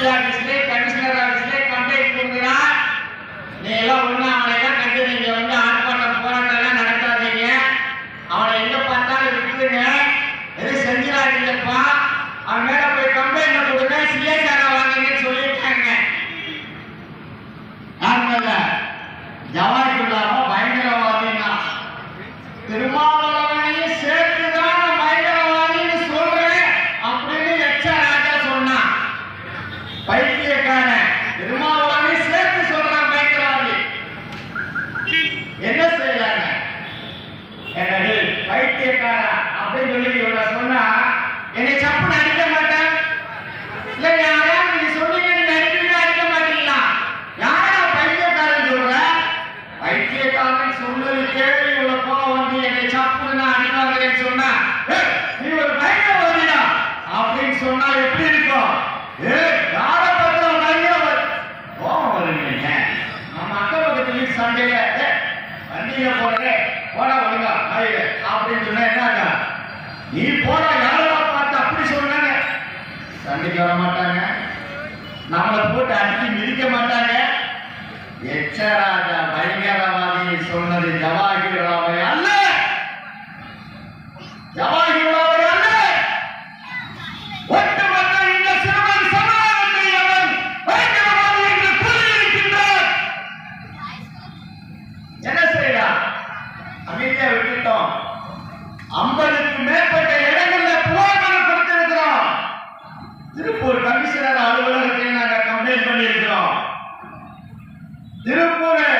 District commissioner ஆஃபீஸ்ல complaint கொடுக்குறா நீ எல்லாம் ஒண்ணு அவனை எல்லாம் கண்டு நீங்கள் வந்து ஆர்ப்பாட்டம் போராட்டம் எல்லாம் நடத்தாதீங்க. அவனை எங்க பார்த்தாலும் விட்டுருங்க. எதுவும் செஞ்சிடாதீங்கப்பா. அவன் மேல போய் கம்ப்ளைண்ட் கொடுங்க. சிஎஸ்ஆர் வாங்கன்னு சொல்லிட்டாங்க. நார்மல் ஜவாஹர்லாலும் பயங்கரவாதினா. திரும்ப பைத்தியக்காரா அப்படின்னு சொல்லி இவனை சொன்னா என்னை சப்புன்னு அடிக்க மாட்டேன். இல்ல யாராவது நீங்க சொன்னீங்க நீங்க அடிக்கவே அடிக்க மாட்டீங்களா? யாரா பைத்தியக்காரன் சொல்ற? பைத்தியக்காரன் சொன்னது கேள்வி இவ்வளவு கோவம் வந்து என்னை சப்புன்னு நான் அடிக்காதேன்னு சொன்னா நீ ஒரு பயங்கரவாதிடா அப்படின்னு சொன்னா எப்படி இருக்கும்? ஏ யார பத்திர நிறைய கோவம் வருவீங்க. நம்ம அக்கம் பக்கத்து வீட்டு சண்டையில "ஏய், வண்டியில போறே போடா ஒழுங்கா அப்படின்னு சொன்னா என்ன நீ போடா யாரெல்லாம் பார்த்து அப்படி சொன்னாங்க சண்டைக்கு வர மாட்டாங்க நம்மளை போட்டு அடிச்சு மிதிக்க மாட்டாங்க. எச்சராஜா பயங்கரவாதி சொன்னது ஜவாஹிர் ராவ் திருப்பூரில்